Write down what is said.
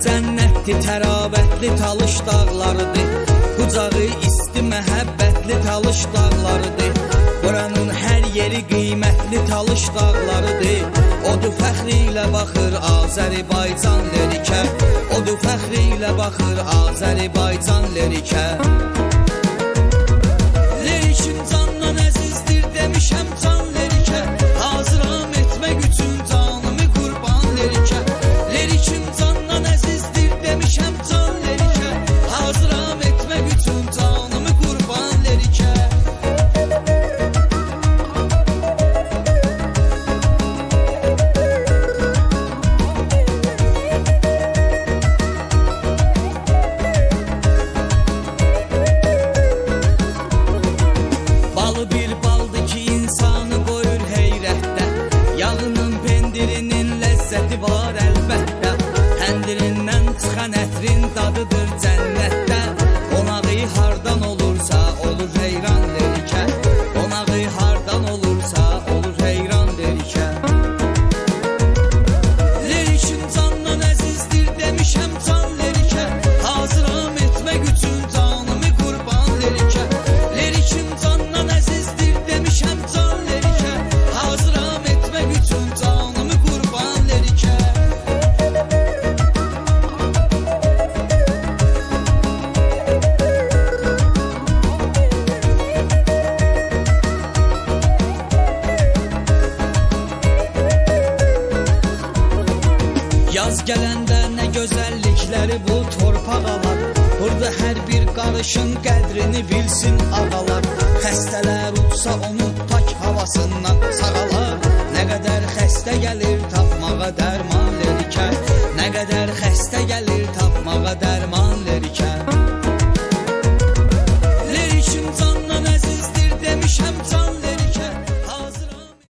Cənnətli, təravətli talış dağlarıdır. Qucağı isti, məhəbbətli talış dağlarıdır. Buranın hər yeri qiymətli talış dağlarıdır. Odu fəxri ilə baxır Azərbaycan lerikə. Odu fəxri ilə baxır Azərbaycan lerikə var əlbəttə Həndirindən çıxan ətrin dadıdır cənnətdə Yaz gelende ne güzellikleri bu torpağa Burada her bir karışın qədrini bilsin ağalar. Xəstələr uçsa onun pak havasından sağalar Nə qədər xəstə gəlir tapmağa dərman lerikər Nə qədər xəstə gəlir tapmağa dərman lerikər